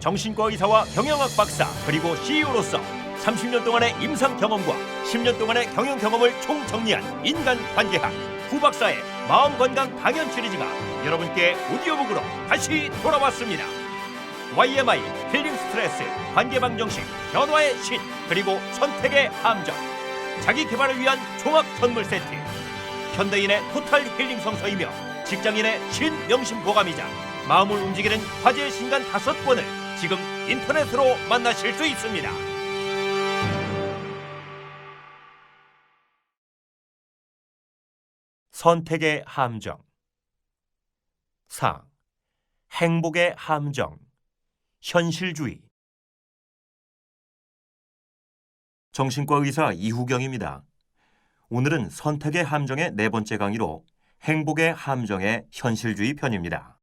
정신과 의사와 경영학 박사 그리고 CEO로서 30년 동안의 임상 경험과 10년 동안의 경영 경험을 총정리한 인간 관계학 후 박사의 마음 건강 강연 시리즈가 여러분께 오디오북으로 다시 돌아왔습니다. YMI 힐링 스트레스 관계 방정식 변화의 신 그리고 선택의 함정 자기 개발을 위한 종합 선물 세트 현대인의 토탈 힐링 성서이며 직장인의 신 명심 보감이자 마음을 움직이는 화제의 신간 다섯 권을 지금 인터넷으로 만나실 수 있습니다. 선택의 함정 4. 행복의 함정 현실주의 정신과 의사 이후경입니다. 오늘은 선택의 함정의 네 번째 강의로 행복의 함정의 현실주의 편입니다.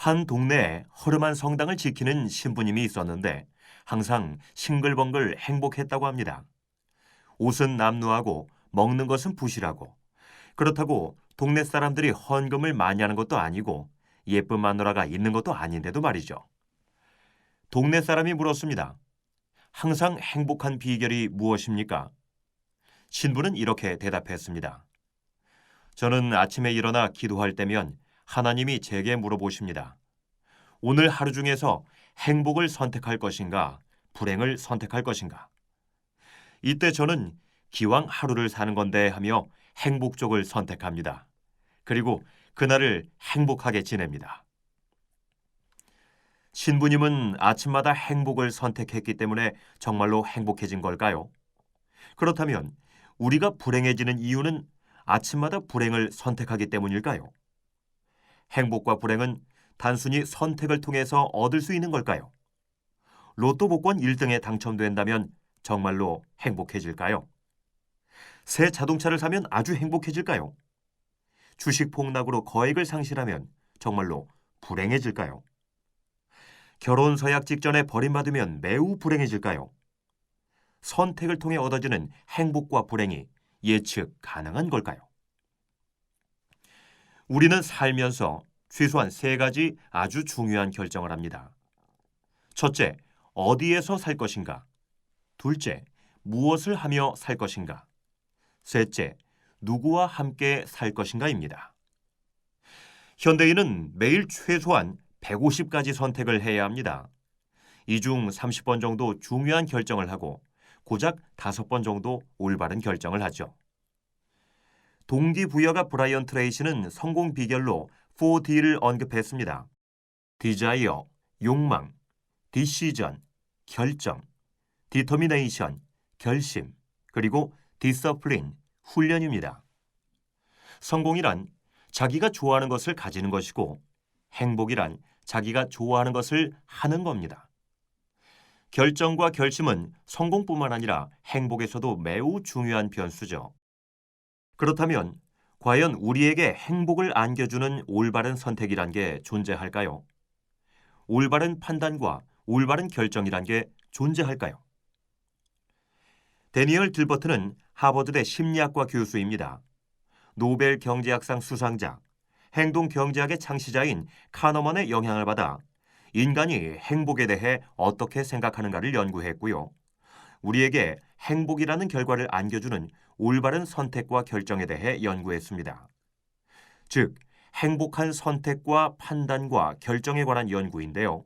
한 동네에 허름한 성당을 지키는 신부님이 있었는데 항상 싱글벙글 행복했다고 합니다. 옷은 남루하고 먹는 것은 부실하고 그렇다고 동네 사람들이 헌금을 많이 하는 것도 아니고 예쁜 마누라가 있는 것도 아닌데도 말이죠. 동네 사람이 물었습니다. 항상 행복한 비결이 무엇입니까? 신부는 이렇게 대답했습니다. 저는 아침에 일어나 기도할 때면 하나님이 제게 물어보십니다. 오늘 하루 중에서 행복을 선택할 것인가, 불행을 선택할 것인가? 이때 저는 기왕 하루를 사는 건데 하며 행복 쪽을 선택합니다. 그리고 그날을 행복하게 지냅니다. 신부님은 아침마다 행복을 선택했기 때문에 정말로 행복해진 걸까요? 그렇다면 우리가 불행해지는 이유는 아침마다 불행을 선택하기 때문일까요? 행복과 불행은 단순히 선택을 통해서 얻을 수 있는 걸까요? 로또 복권 1등에 당첨된다면 정말로 행복해질까요? 새 자동차를 사면 아주 행복해질까요? 주식 폭락으로 거액을 상실하면 정말로 불행해질까요? 결혼 서약 직전에 버림받으면 매우 불행해질까요? 선택을 통해 얻어지는 행복과 불행이 예측 가능한 걸까요? 우리는 살면서 최소한 세 가지 아주 중요한 결정을 합니다. 첫째, 어디에서 살 것인가? 둘째, 무엇을 하며 살 것인가? 셋째, 누구와 함께 살 것인가입니다. 현대인은 매일 최소한 150가지 선택을 해야 합니다. 이 중 30번 정도 중요한 결정을 하고 고작 5번 정도 올바른 결정을 하죠. 동기부여가 브라이언 트레이시는 성공 비결로 4D를 언급했습니다. 디자이어, 욕망, 디시전, 결정, 디터미네이션, 결심, 그리고 디서플린, 훈련입니다. 성공이란 자기가 좋아하는 것을 가지는 것이고 행복이란 자기가 좋아하는 것을 하는 겁니다. 결정과 결심은 성공뿐만 아니라 행복에서도 매우 중요한 변수죠. 그렇다면 과연 우리에게 행복을 안겨주는 올바른 선택이란 게 존재할까요? 올바른 판단과 올바른 결정이란 게 존재할까요? 데니얼 들버트는 하버드대 심리학과 교수입니다. 노벨 경제학상 수상자, 행동 경제학의 창시자인 카너먼의 영향을 받아 인간이 행복에 대해 어떻게 생각하는가를 연구했고요. 우리에게 행복이라는 결과를 안겨주는 올바른 선택과 결정에 대해 연구했습니다. 즉, 행복한 선택과 판단과 결정에 관한 연구인데요.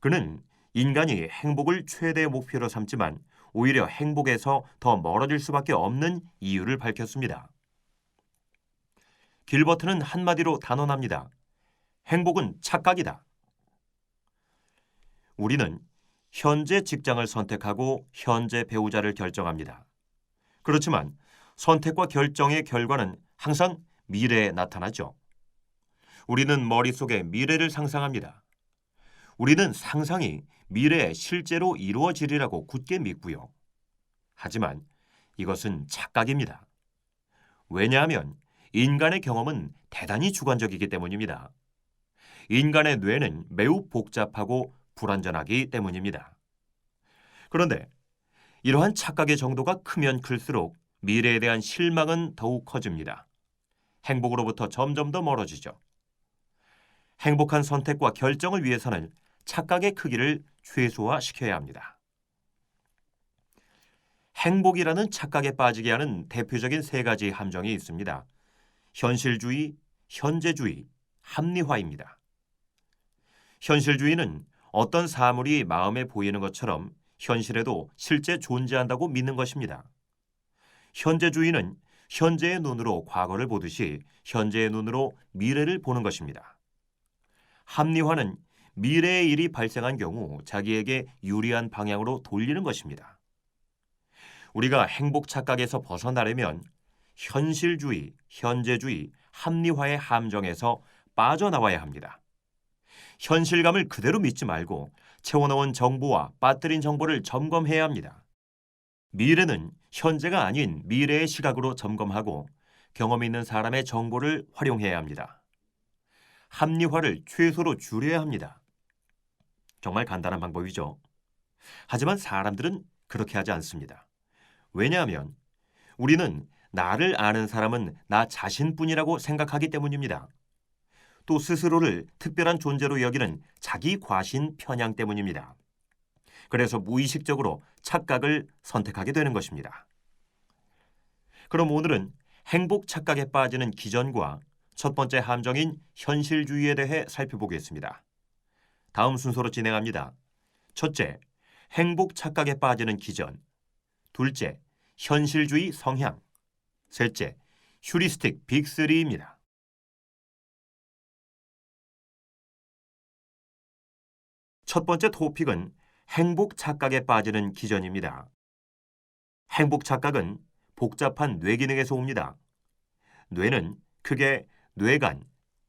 그는 인간이 행복을 최대 목표로 삼지만 오히려 행복에서 더 멀어질 수밖에 없는 이유를 밝혔습니다. 길버트는 한마디로 단언합니다. 행복은 착각이다. 우리는 현재 직장을 선택하고 현재 배우자를 결정합니다. 그렇지만 선택과 결정의 결과는 항상 미래에 나타나죠. 우리는 머릿속에 미래를 상상합니다. 우리는 상상이 미래에 실제로 이루어지리라고 굳게 믿고요. 하지만 이것은 착각입니다. 왜냐하면 인간의 경험은 대단히 주관적이기 때문입니다. 인간의 뇌는 매우 복잡하고 불완전하기 때문입니다. 그런데 이러한 착각의 정도가 크면 클수록 미래에 대한 실망은 더욱 커집니다. 행복으로부터 점점 더 멀어지죠. 행복한 선택과 결정을 위해서는 착각의 크기를 최소화시켜야 합니다. 행복이라는 착각에 빠지게 하는 대표적인 세 가지 함정이 있습니다. 현실주의, 현재주의, 합리화입니다. 현실주의는 어떤 사물이 마음에 보이는 것처럼 현실에도 실제 존재한다고 믿는 것입니다. 현재주의는 현재의 눈으로 과거를 보듯이 현재의 눈으로 미래를 보는 것입니다. 합리화는 미래의 일이 발생한 경우 자기에게 유리한 방향으로 돌리는 것입니다. 우리가 행복 착각에서 벗어나려면 현실주의, 현재주의, 합리화의 함정에서 빠져나와야 합니다. 현실감을 그대로 믿지 말고 채워넣은 정보와 빠뜨린 정보를 점검해야 합니다. 미래는 현재가 아닌 미래의 시각으로 점검하고 경험 있는 사람의 정보를 활용해야 합니다. 합리화를 최소로 줄여야 합니다. 정말 간단한 방법이죠. 하지만 사람들은 그렇게 하지 않습니다. 왜냐하면 우리는 나를 아는 사람은 나 자신뿐이라고 생각하기 때문입니다. 또 스스로를 특별한 존재로 여기는 자기 과신 편향 때문입니다. 그래서 무의식적으로 착각을 선택하게 되는 것입니다. 그럼 오늘은 행복 착각에 빠지는 기전과 첫 번째 함정인 현실주의에 대해 살펴보겠습니다. 다음 순서로 진행합니다. 첫째, 행복 착각에 빠지는 기전. 둘째, 현실주의 성향. 셋째, 휴리스틱 빅3입니다. 첫 번째 토픽은 행복 착각에 빠지는 기전입니다. 행복 착각은 복잡한 뇌 기능에서 옵니다. 뇌는 크게 뇌간,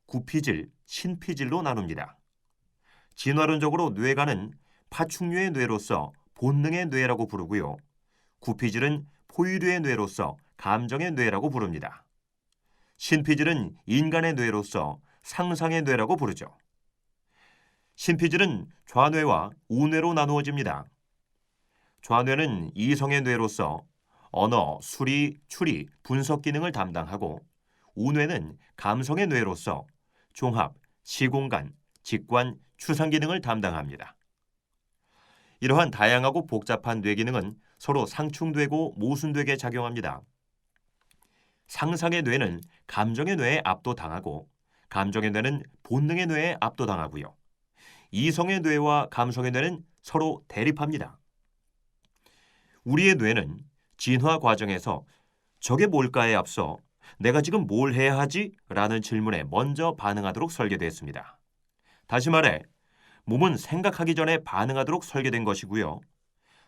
구피질, 신피질로 나눕니다. 진화론적으로 뇌간은 파충류의 뇌로서 본능의 뇌라고 부르고요. 구피질은 포유류의 뇌로서 감정의 뇌라고 부릅니다. 신피질은 인간의 뇌로서 상상의 뇌라고 부르죠. 신피질은 좌뇌와 우뇌로 나누어집니다. 좌뇌는 이성의 뇌로서 언어, 수리, 추리, 분석 기능을 담당하고 우뇌는 감성의 뇌로서 종합, 시공간, 직관, 추상 기능을 담당합니다. 이러한 다양하고 복잡한 뇌 기능은 서로 상충되고 모순되게 작용합니다. 상상의 뇌는 감정의 뇌에 압도당하고 감정의 뇌는 본능의 뇌에 압도당하고요. 이성의 뇌와 감성의 뇌는 서로 대립합니다. 우리의 뇌는 진화 과정에서 저게 뭘까에 앞서 내가 지금 뭘 해야 하지? 라는 질문에 먼저 반응하도록 설계됐습니다. 다시 말해, 몸은 생각하기 전에 반응하도록 설계된 것이고요.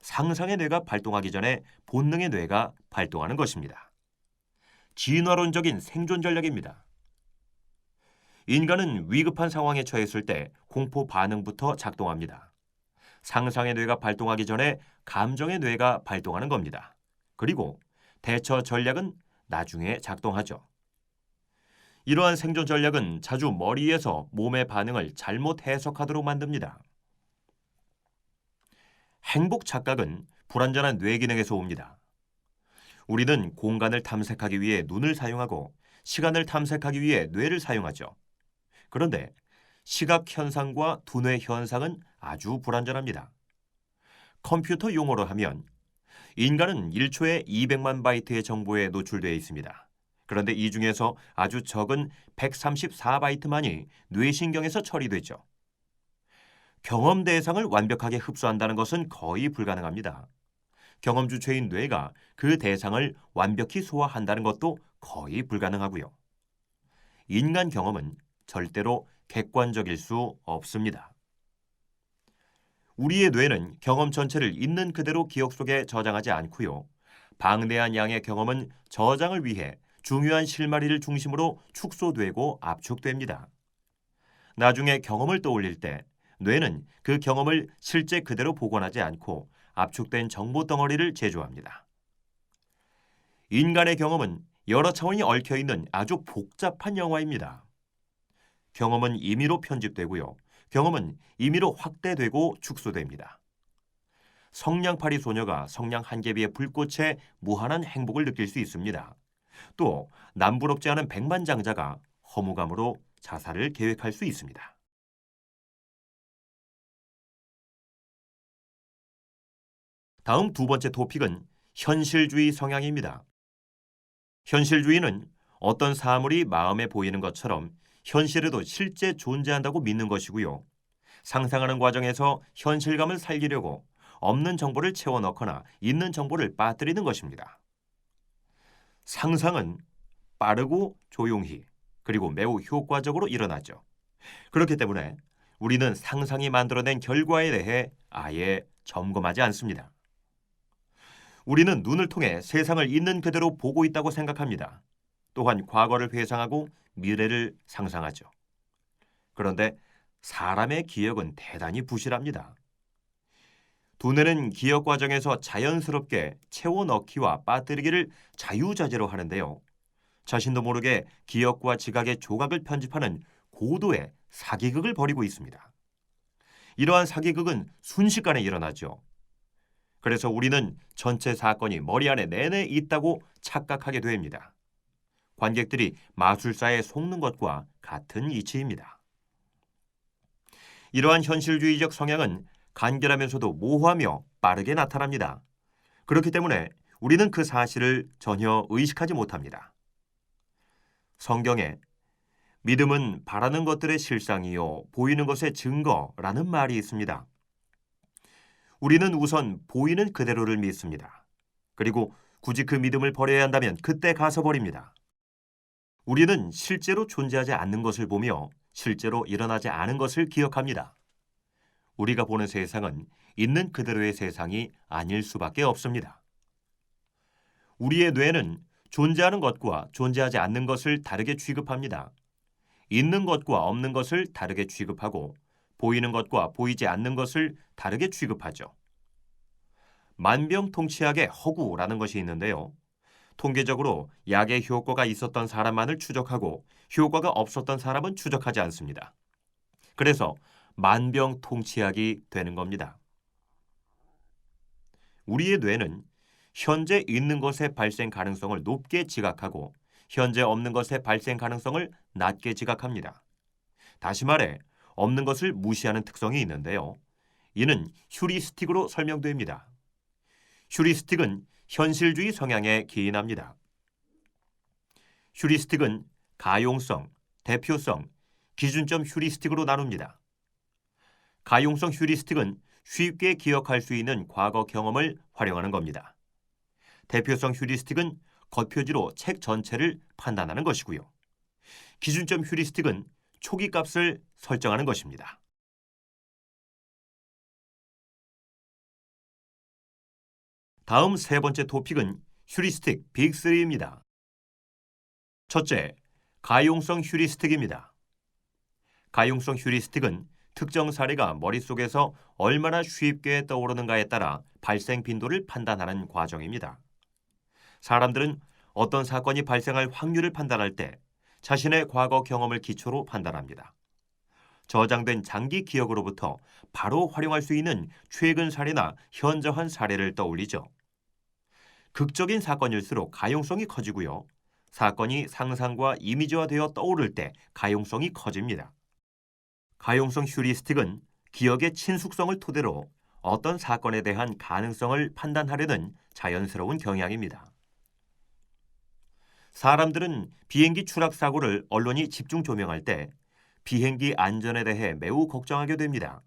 상상의 뇌가 발동하기 전에 본능의 뇌가 발동하는 것입니다. 진화론적인 생존 전략입니다. 인간은 위급한 상황에 처했을 때 공포 반응부터 작동합니다. 상상의 뇌가 발동하기 전에 감정의 뇌가 발동하는 겁니다. 그리고 대처 전략은 나중에 작동하죠. 이러한 생존 전략은 자주 머리에서 몸의 반응을 잘못 해석하도록 만듭니다. 행복 착각은 불완전한 뇌 기능에서 옵니다. 우리는 공간을 탐색하기 위해 눈을 사용하고 시간을 탐색하기 위해 뇌를 사용하죠. 그런데 시각 현상과 두뇌 현상은 아주 불완전합니다. 컴퓨터 용어로 하면 인간은 1초에 200만 바이트의 정보에 노출되어 있습니다. 그런데 이 중에서 아주 적은 134바이트만이 뇌신경에서 처리되죠. 경험 대상을 완벽하게 흡수한다는 것은 거의 불가능합니다. 경험 주체인 뇌가 그 대상을 완벽히 소화한다는 것도 거의 불가능하고요. 인간 경험은 절대로 객관적일 수 없습니다. 우리의 뇌는 경험 전체를 있는 그대로 기억 속에 저장하지 않고요. 방대한 양의 경험은 저장을 위해 중요한 실마리를 중심으로 축소되고 압축됩니다. 나중에 경험을 떠올릴 때 뇌는 그 경험을 실제 그대로 복원하지 않고 압축된 정보 덩어리를 제조합니다. 인간의 경험은 여러 차원이 얽혀 있는 아주 복잡한 영화입니다. 경험은 임의로 편집되고요. 경험은 임의로 확대되고 축소됩니다. 성냥팔이 소녀가 성냥 한 개비의 불꽃에 무한한 행복을 느낄 수 있습니다. 또 남부럽지 않은 백만장자가 허무감으로 자살을 계획할 수 있습니다. 다음 두 번째 토픽은 현실주의 성향입니다. 현실주의는 어떤 사물이 마음에 보이는 것처럼 현실에도 실제 존재한다고 믿는 것이고요. 상상하는 과정에서 현실감을 살리려고 없는 정보를 채워 넣거나 있는 정보를 빠뜨리는 것입니다. 상상은 빠르고 조용히 그리고 매우 효과적으로 일어나죠. 그렇기 때문에 우리는 상상이 만들어낸 결과에 대해 아예 점검하지 않습니다. 우리는 눈을 통해 세상을 있는 그대로 보고 있다고 생각합니다. 또한 과거를 회상하고 미래를 상상하죠. 그런데 사람의 기억은 대단히 부실합니다. 두뇌는 기억 과정에서 자연스럽게 채워 넣기와 빠뜨리기를 자유자재로 하는데요. 자신도 모르게 기억과 지각의 조각을 편집하는 고도의 사기극을 벌이고 있습니다. 이러한 사기극은 순식간에 일어나죠. 그래서 우리는 전체 사건이 머리 안에 내내 있다고 착각하게 됩니다. 관객들이 마술사에 속는 것과 같은 이치입니다. 이러한 현실주의적 성향은 간결하면서도 모호하며 빠르게 나타납니다. 그렇기 때문에 우리는 그 사실을 전혀 의식하지 못합니다. 성경에 믿음은 바라는 것들의 실상이요 보이는 것의 증거라는 말이 있습니다. 우리는 우선 보이는 그대로를 믿습니다. 그리고 굳이 그 믿음을 버려야 한다면 그때 가서 버립니다. 우리는 실제로 존재하지 않는 것을 보며 실제로 일어나지 않은 것을 기억합니다. 우리가 보는 세상은 있는 그대로의 세상이 아닐 수밖에 없습니다. 우리의 뇌는 존재하는 것과 존재하지 않는 것을 다르게 취급합니다. 있는 것과 없는 것을 다르게 취급하고 보이는 것과 보이지 않는 것을 다르게 취급하죠. 만병통치약의 허구라는 것이 있는데요. 통계적으로 약의 효과가 있었던 사람만을 추적하고 효과가 없었던 사람은 추적하지 않습니다. 그래서 만병통치약이 되는 겁니다. 우리의 뇌는 현재 있는 것의 발생 가능성을 높게 지각하고 현재 없는 것의 발생 가능성을 낮게 지각합니다. 다시 말해 없는 것을 무시하는 특성이 있는데요. 이는 휴리스틱으로 설명됩니다. 휴리스틱은 현실주의 성향에 기인합니다. 휴리스틱은 가용성, 대표성, 기준점 휴리스틱으로 나눕니다. 가용성 휴리스틱은 쉽게 기억할 수 있는 과거 경험을 활용하는 겁니다. 대표성 휴리스틱은 겉표지로 책 전체를 판단하는 것이고요. 기준점 휴리스틱은 초기 값을 설정하는 것입니다. 다음 세 번째 토픽은 휴리스틱 빅3입니다. 첫째, 가용성 휴리스틱입니다. 가용성 휴리스틱은 특정 사례가 머릿속에서 얼마나 쉽게 떠오르는가에 따라 발생 빈도를 판단하는 과정입니다. 사람들은 어떤 사건이 발생할 확률을 판단할 때 자신의 과거 경험을 기초로 판단합니다. 저장된 장기 기억으로부터 바로 활용할 수 있는 최근 사례나 현저한 사례를 떠올리죠. 극적인 사건일수록 가용성이 커지고요. 사건이 상상과 이미지화되어 떠오를 때 가용성이 커집니다. 가용성 휴리스틱은 기억의 친숙성을 토대로 어떤 사건에 대한 가능성을 판단하려는 자연스러운 경향입니다. 사람들은 비행기 추락 사고를 언론이 집중 조명할 때 비행기 안전에 대해 매우 걱정하게 됩니다.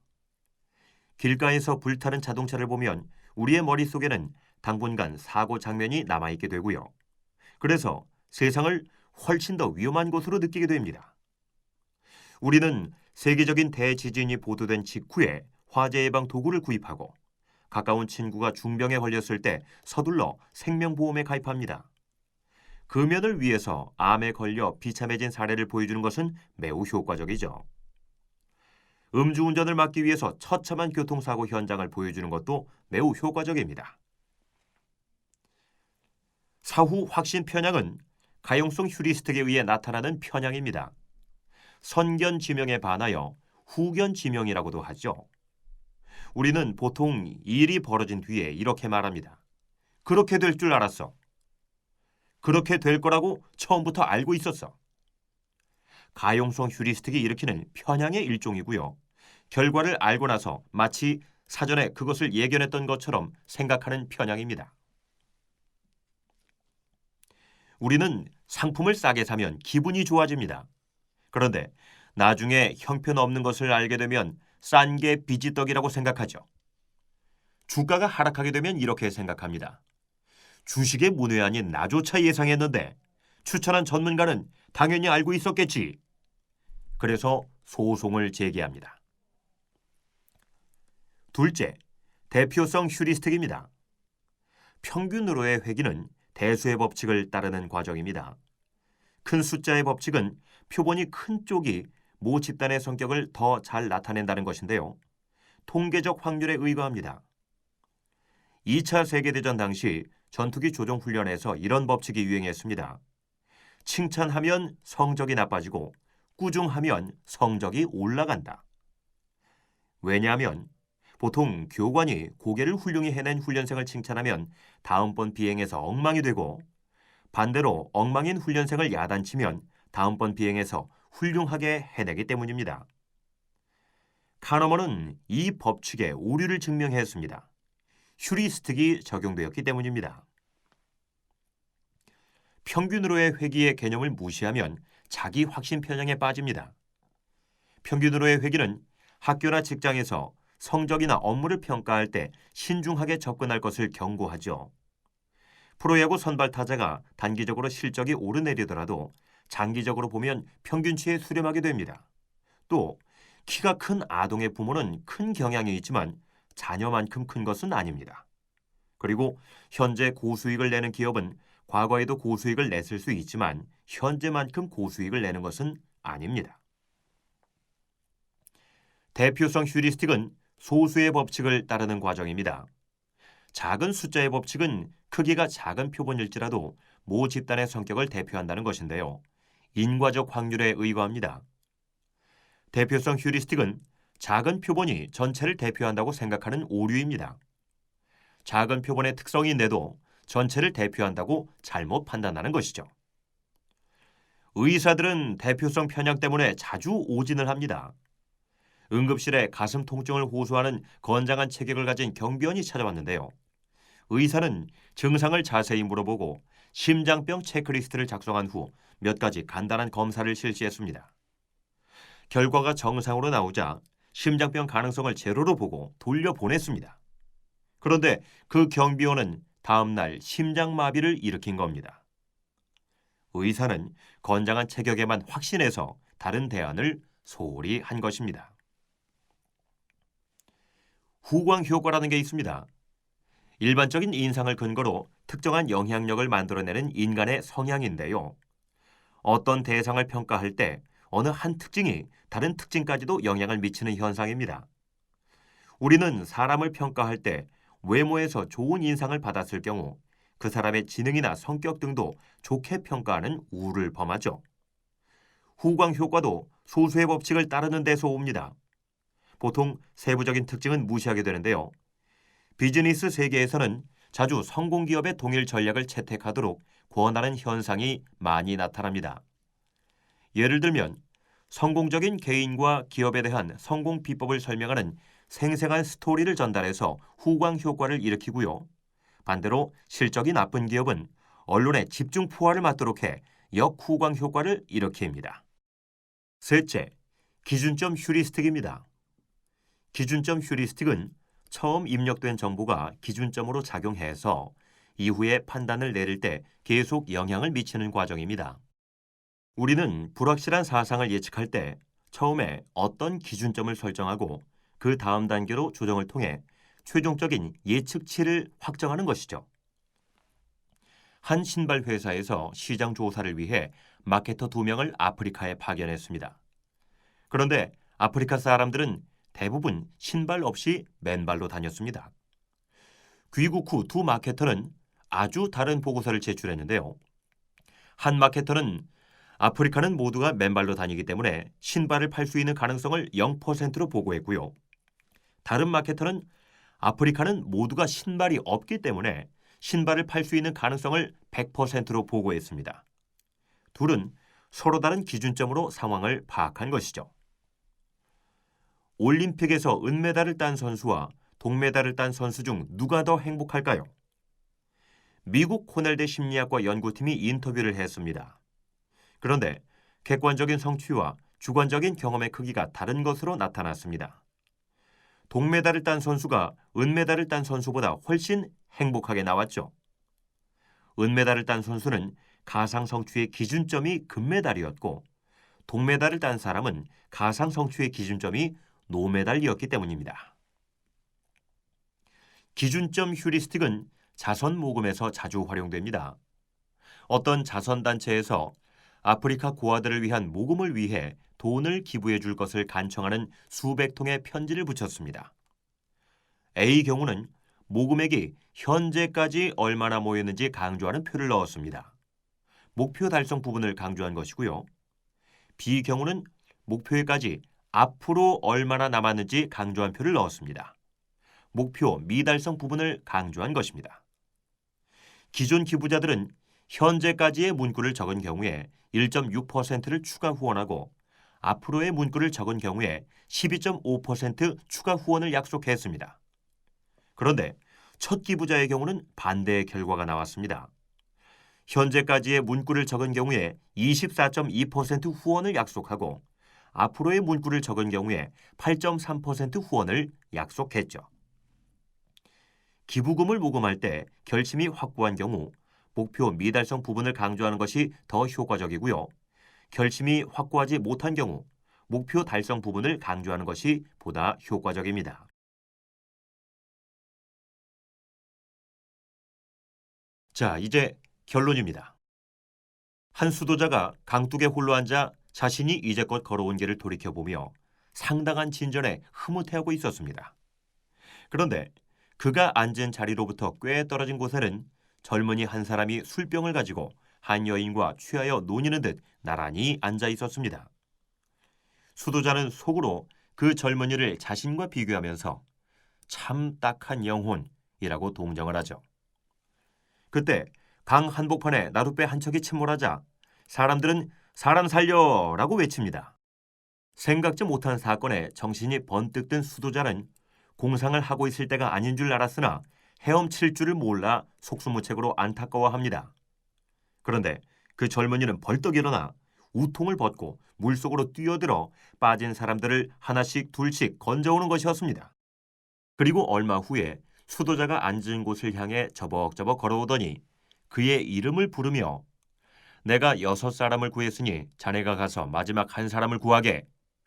길가에서 불타는 자동차를 보면 우리의 머릿속에는 당분간 사고 장면이 남아있게 되고요. 그래서 세상을 훨씬 더 위험한 곳으로 느끼게 됩니다. 우리는 세계적인 대지진이 보도된 직후에 화재 예방 도구를 구입하고 가까운 친구가 중병에 걸렸을 때 서둘러 생명보험에 가입합니다. 금연을 위해서 암에 걸려 비참해진 사례를 보여주는 것은 매우 효과적이죠. 음주운전을 막기 위해서 처참한 교통사고 현장을 보여주는 것도 매우 효과적입니다. 사후 확신 편향은 가용성 휴리스틱에 의해 나타나는 편향입니다. 선견 지명에 반하여 후견 지명이라고도 하죠. 우리는 보통 일이 벌어진 뒤에 이렇게 말합니다. 그렇게 될 줄 알았어. 그렇게 될 거라고 처음부터 알고 있었어. 가용성 휴리스틱이 일으키는 편향의 일종이고요. 결과를 알고 나서 마치 사전에 그것을 예견했던 것처럼 생각하는 편향입니다. 우리는 상품을 싸게 사면 기분이 좋아집니다. 그런데 나중에 형편없는 것을 알게 되면 싼 게 비지떡이라고 생각하죠. 주가가 하락하게 되면 이렇게 생각합니다. 주식의 문외한인 나조차 예상했는데 추천한 전문가는 당연히 알고 있었겠지. 그래서 소송을 제기합니다. 둘째, 대표성 휴리스틱입니다. 평균으로의 회귀는 대수의 법칙을 따르는 과정입니다. 큰 숫자의 법칙은 표본이 큰 쪽이 모 집단의 성격을 더 잘 나타낸다는 것인데요. 통계적 확률에 의거합니다. 2차 세계대전 당시 전투기 조종 훈련에서 이런 법칙이 유행했습니다. 칭찬하면 성적이 나빠지고 꾸중하면 성적이 올라간다. 왜냐하면 보통 교관이 고개를 훌륭히 해낸 훈련생을 칭찬하면 다음번 비행에서 엉망이 되고 반대로 엉망인 훈련생을 야단치면 다음번 비행에서 훌륭하게 해내기 때문입니다. 카너먼은 이 법칙의 오류를 증명했습니다. 휴리스틱이 적용되었기 때문입니다. 평균으로의 회귀의 개념을 무시하면 자기 확신 편향에 빠집니다. 평균으로의 회귀는 학교나 직장에서 성적이나 업무를 평가할 때 신중하게 접근할 것을 경고하죠. 프로야구 선발 타자가 단기적으로 실적이 오르내리더라도 장기적으로 보면 평균치에 수렴하게 됩니다. 또 키가 큰 아동의 부모는 큰 경향이 있지만 자녀만큼 큰 것은 아닙니다. 그리고 현재 고수익을 내는 기업은 과거에도 고수익을 냈을 수 있지만 현재만큼 고수익을 내는 것은 아닙니다. 대표성 휴리스틱은 소수의 법칙을 따르는 과정입니다. 작은 숫자의 법칙은 크기가 작은 표본일지라도 모 집단의 성격을 대표한다는 것인데요. 인과적 확률에 의거합니다. 대표성 휴리스틱은 작은 표본이 전체를 대표한다고 생각하는 오류입니다. 작은 표본의 특성인데도 전체를 대표한다고 잘못 판단하는 것이죠. 의사들은 대표성 편향 때문에 자주 오진을 합니다. 응급실에 가슴 통증을 호소하는 건장한 체격을 가진 경비원이 찾아왔는데요. 의사는 증상을 자세히 물어보고 심장병 체크리스트를 작성한 후 몇 가지 간단한 검사를 실시했습니다. 결과가 정상으로 나오자 심장병 가능성을 제로로 보고 돌려보냈습니다. 그런데 그 경비원은 다음 날 심장마비를 일으킨 겁니다. 의사는 건장한 체격에만 확신해서 다른 대안을 소홀히 한 것입니다. 후광 효과라는 게 있습니다. 일반적인 인상을 근거로 특정한 영향력을 만들어내는 인간의 성향인데요. 어떤 대상을 평가할 때 어느 한 특징이 다른 특징까지도 영향을 미치는 현상입니다. 우리는 사람을 평가할 때 외모에서 좋은 인상을 받았을 경우 그 사람의 지능이나 성격 등도 좋게 평가하는 우를 범하죠. 후광 효과도 소수의 법칙을 따르는 데서 옵니다. 보통 세부적인 특징은 무시하게 되는데요. 비즈니스 세계에서는 자주 성공 기업의 동일 전략을 채택하도록 권하는 현상이 많이 나타납니다. 예를 들면 성공적인 개인과 기업에 대한 성공 비법을 설명하는 생생한 스토리를 전달해서 후광 효과를 일으키고요. 반대로 실적이 나쁜 기업은 언론의 집중 포화를 맞도록 해 역후광 효과를 일으킵니다. 셋째, 기준점 휴리스틱입니다. 기준점 휴리스틱은 처음 입력된 정보가 기준점으로 작용해서 이후에 판단을 내릴 때 계속 영향을 미치는 과정입니다. 우리는 불확실한 사상을 예측할 때 처음에 어떤 기준점을 설정하고 그 다음 단계로 조정을 통해 최종적인 예측치를 확정하는 것이죠. 한 신발 회사에서 시장 조사를 위해 마케터 두 명을 아프리카에 파견했습니다. 그런데 아프리카 사람들은 대부분 신발 없이 맨발로 다녔습니다. 귀국 후 두 마케터는 아주 다른 보고서를 제출했는데요. 한 마케터는 아프리카는 모두가 맨발로 다니기 때문에 신발을 팔 수 있는 가능성을 0%로 보고했고요. 다른 마케터는 아프리카는 모두가 신발이 없기 때문에 신발을 팔 수 있는 가능성을 100%로 보고했습니다. 둘은 서로 다른 기준점으로 상황을 파악한 것이죠. 올림픽에서 은메달을 딴 선수와 동메달을 딴 선수 중 누가 더 행복할까요? 미국 코넬대 심리학과 연구팀이 인터뷰를 했습니다. 그런데 객관적인 성취와 주관적인 경험의 크기가 다른 것으로 나타났습니다. 동메달을 딴 선수가 은메달을 딴 선수보다 훨씬 행복하게 나왔죠. 은메달을 딴 선수는 가상 성취의 기준점이 금메달이었고 동메달을 딴 사람은 가상 성취의 기준점이 노메달이었기 때문입니다. 기준점 휴리스틱은 자선 모금에서 자주 활용됩니다. 어떤 자선 단체에서 아프리카 고아들을 위한 모금을 위해 돈을 기부해 줄 것을 간청하는 수백 통의 편지를 붙였습니다. A 경우는 모금액이 현재까지 얼마나 모였는지 강조하는 표를 넣었습니다. 목표 달성 부분을 강조한 것이고요. B 경우는 목표에까지 앞으로 얼마나 남았는지 강조한 표를 넣었습니다. 목표 미달성 부분을 강조한 것입니다. 기존 기부자들은 현재까지의 문구를 적은 경우에 1.6%를 추가 후원하고 앞으로의 문구를 적은 경우에 12.5% 추가 후원을 약속했습니다. 그런데 첫 기부자의 경우는 반대의 결과가 나왔습니다. 현재까지의 문구를 적은 경우에 24.2% 후원을 약속하고 앞으로의 문구를 적은 경우에 8.3% 후원을 약속했죠. 기부금을 모금할 때 결심이 확고한 경우 목표 미달성 부분을 강조하는 것이 더 효과적이고요. 결심이 확고하지 못한 경우 목표 달성 부분을 강조하는 것이 보다 효과적입니다. 자, 이제 결론입니다. 한 수도자가 강둑에 홀로 앉아 자신이 이제껏 걸어온 길을 돌이켜보며 상당한 진전에 흐뭇해하고 있었습니다. 그런데 그가 앉은 자리로부터 꽤 떨어진 곳에는 젊은이 한 사람이 술병을 가지고 한 여인과 취하여 논의는 듯 나란히 앉아 있었습니다. 수도자는 속으로 그 젊은이를 자신과 비교하면서 참 딱한 영혼이라고 동정을 하죠. 그때 강 한복판에 나룻배 한 척이 침몰하자 사람들은 사람 살려라고 외칩니다. 생각지 못한 사건에 정신이 번뜩 든 수도자는 공상을 하고 있을 때가 아닌 줄 알았으나 헤엄칠 줄을 몰라 속수무책으로 안타까워합니다. 그런데 그 젊은이는 벌떡 일어나 우통을 벗고 물속으로 뛰어들어 빠진 사람들을 하나씩 둘씩 건져오는 것이었습니다. 그리고 얼마 후에 수도자가 앉은 곳을 향해 저벅저벅 걸어오더니 그의 이름을 부르며 내가 여섯 사람을 구했으니 자네가 가서 마지막 한 사람을 구하게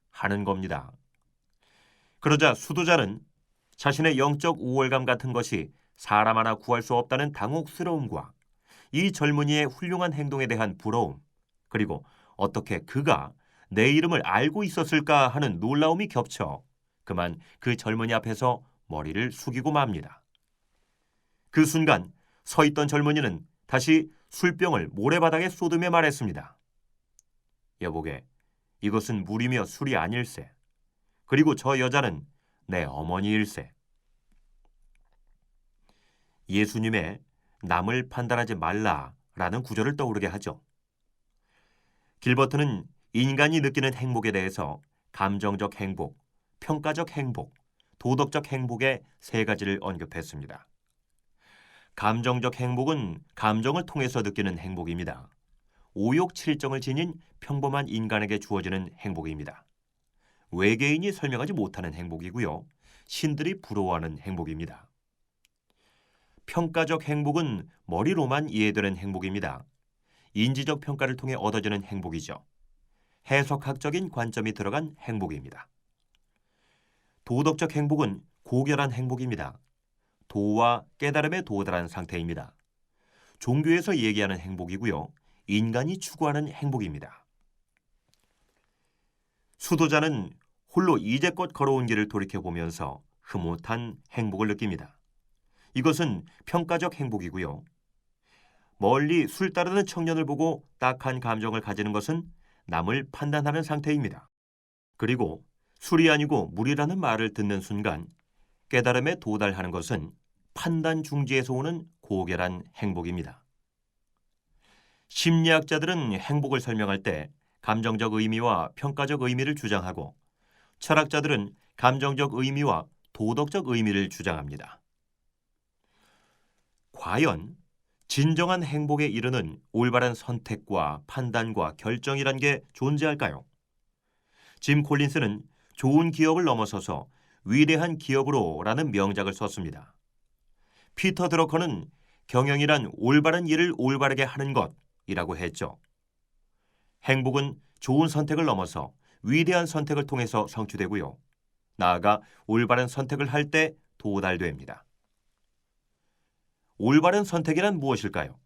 하는 겁니다. 그러자 수도자는 자신의 영적 우월감 같은 것이 사람 하나 구할 수 없다는 당혹스러움과 이 젊은이의 훌륭한 행동에 대한 부러움, 그리고 어떻게 그가 내 이름을 알고 있었을까 하는 놀라움이 겹쳐 그만 그 젊은이 앞에서 머리를 숙이고 맙니다. 그 순간 서 있던 젊은이는 다시 술병을 모래바닥에 쏟으며 말했습니다. 여보게, 이것은 물이며 술이 아닐세. 그리고 저 여자는 내 어머니일세. 예수님의 남을 판단하지 말라라는 구절을 떠오르게 하죠. 길버트는 인간이 느끼는 행복에 대해서 감정적 행복, 평가적 행복, 도덕적 행복의 세 가지를 언급했습니다. 감정적 행복은 감정을 통해서 느끼는 행복입니다. 오욕칠정을 지닌 평범한 인간에게 주어지는 행복입니다. 외계인이 설명하지 못하는 행복이고요. 신들이 부러워하는 행복입니다. 평가적 행복은 머리로만 이해되는 행복입니다. 인지적 평가를 통해 얻어지는 행복이죠. 해석학적인 관점이 들어간 행복입니다. 도덕적 행복은 고결한 행복입니다. 도와 깨달음에 도달한 상태입니다. 종교에서 얘기하는 행복이고요. 인간이 추구하는 행복입니다. 수도자는 홀로 이제껏 걸어온 길을 돌이켜보면서 흐뭇한 행복을 느낍니다. 이것은 평가적 행복이고요. 멀리 술 따르는 청년을 보고 딱한 감정을 가지는 것은 남을 판단하는 상태입니다. 그리고 술이 아니고 물이라는 말을 듣는 순간 깨달음에 도달하는 것은 판단 중지에서 오는 고결한 행복입니다. 심리학자들은 행복을 설명할 때 감정적 의미와 평가적 의미를 주장하고 철학자들은 감정적 의미와 도덕적 의미를 주장합니다. 과연 진정한 행복에 이르는 올바른 선택과 판단과 결정이란 게 존재할까요? 짐 콜린스는 좋은 기업을 넘어서서 위대한 기업으로라는 명작을 썼습니다. 피터 드러커는 경영이란 올바른 일을 올바르게 하는 것이라고 했죠. 행복은 좋은 선택을 넘어서 위대한 선택을 통해서 성취되고요. 나아가 올바른 선택을 할 때 도달됩니다. 올바른 선택이란 무엇일까요?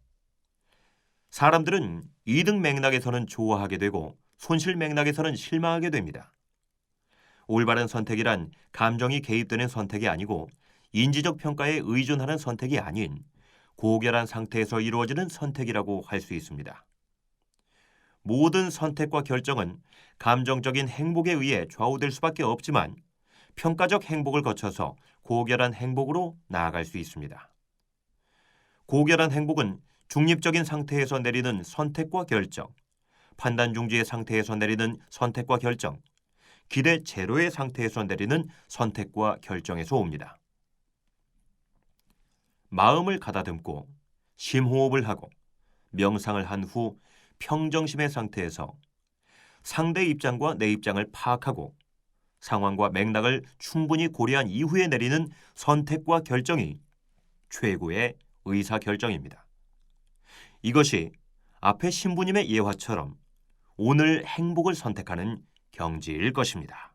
사람들은 이득 맥락에서는 좋아하게 되고 손실 맥락에서는 실망하게 됩니다. 올바른 선택이란 감정이 개입되는 선택이 아니고 인지적 평가에 의존하는 선택이 아닌 고결한 상태에서 이루어지는 선택이라고 할 수 있습니다. 모든 선택과 결정은 감정적인 행복에 의해 좌우될 수밖에 없지만 평가적 행복을 거쳐서 고결한 행복으로 나아갈 수 있습니다. 고결한 행복은 중립적인 상태에서 내리는 선택과 결정, 판단 중지의 상태에서 내리는 선택과 결정, 기대 제로의 상태에서 내리는 선택과 결정에서 옵니다. 마음을 가다듬고 심호흡을 하고 명상을 한 후 평정심의 상태에서 상대 입장과 내 입장을 파악하고 상황과 맥락을 충분히 고려한 이후에 내리는 선택과 결정이 최고의 의사 결정입니다. 이것이 앞에 신부님의 예화처럼 오늘 행복을 선택하는 경지일 것입니다.